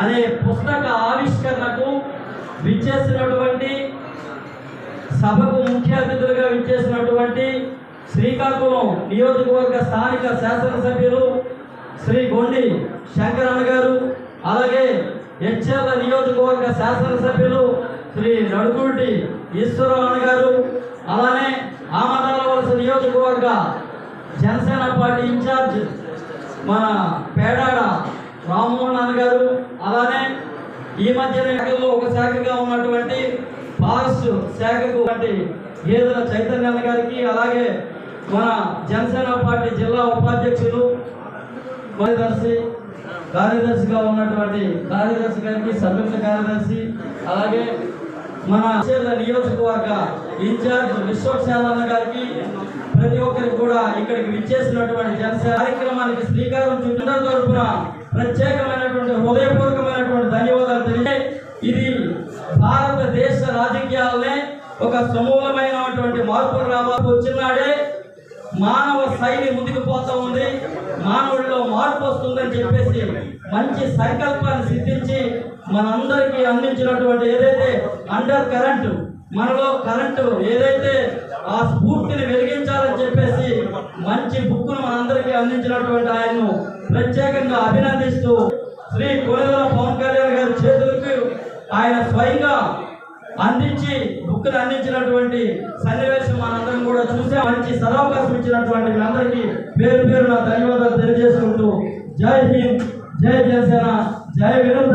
అనే పుస్తక ఆవిష్కరణకు విచ్చేసినటువంటి సభకు ముఖ్య అతిథులుగా విచ్చేసినటువంటి శ్రీకాకుళం నియోజకవర్గ స్థానిక శాసనసభ్యులు శ్రీ గొండి శంకరన్న గారు అలాగే హెచ్ఎల్ నియోజకవర్గ శాసనసభ్యులు శ్రీ నడుకుటి ఈశ్వరరావు గారు అలానే ఆమదాల వలస నియోజకవర్గ జనసేన పార్టీ ఇన్ఛార్జ్ మన పేడాడ రామ్మోహన్ అన్న గారు అలానే ఈ మధ్యన ఒక శాఖగా ఉన్నటువంటి ఫారెస్ట్ శాఖకు వంటి గేదెల చైతన్య గారికి అలాగే మన జనసేన పార్టీ జిల్లా ఉపాధ్యక్షులు కార్యదర్శి కార్యదర్శిగా ఉన్నటువంటి కార్యదర్శి గారికి సంయుక్త కార్యదర్శి అలాగే మన నియోజకవర్గ ఇన్ఛార్జ్ విశ్వశాలన్న గారికి ప్రతి ఒక్కరికి కూడా ఇక్కడికి విచ్చేసినటువంటి జనసేన కార్యక్రమానికి శ్రీకారం చుట్టూ తరపున ప్రత్యేకమైనటువంటి హృదయపూర్వకమైనటువంటి ధన్యవాదాలు తెలియ ఇది భారతదేశ రాజకీయాలనే ఒక సమూలమైనటువంటి మార్పులు రావాలి వచ్చినాడే. మానవ శైలి ముందుకు పోతా ఉంది. మానవుడిలో మార్పు వస్తుందని చెప్పేసి మంచి సంకల్పాన్ని సిద్ధించి మనందరికీ అందించినటువంటి ఏదైతే అండర్ కరెంటు మనలో కరెంటు ఏదైతే ఆ స్ఫూర్తిని వెలిగించి మంచి బుక్ను మనందరికీ అందించినటువంటి ఆయన్ను ప్రత్యేకంగా అభినందిస్తూ శ్రీ కొనిదల పవన్ కళ్యాణ్ గారి చేతులకు ఆయన స్వయంగా అందించి బుక్ను అందించినటువంటి సన్నివేశం మనందరం కూడా చూసే మంచి సదావకాశం ఇచ్చినటువంటి అందరికీ పేరు పేరు నా ధన్యవాదాలు తెలియజేసుకుంటూ జై హింద్ జై జనసేన జై వినోద్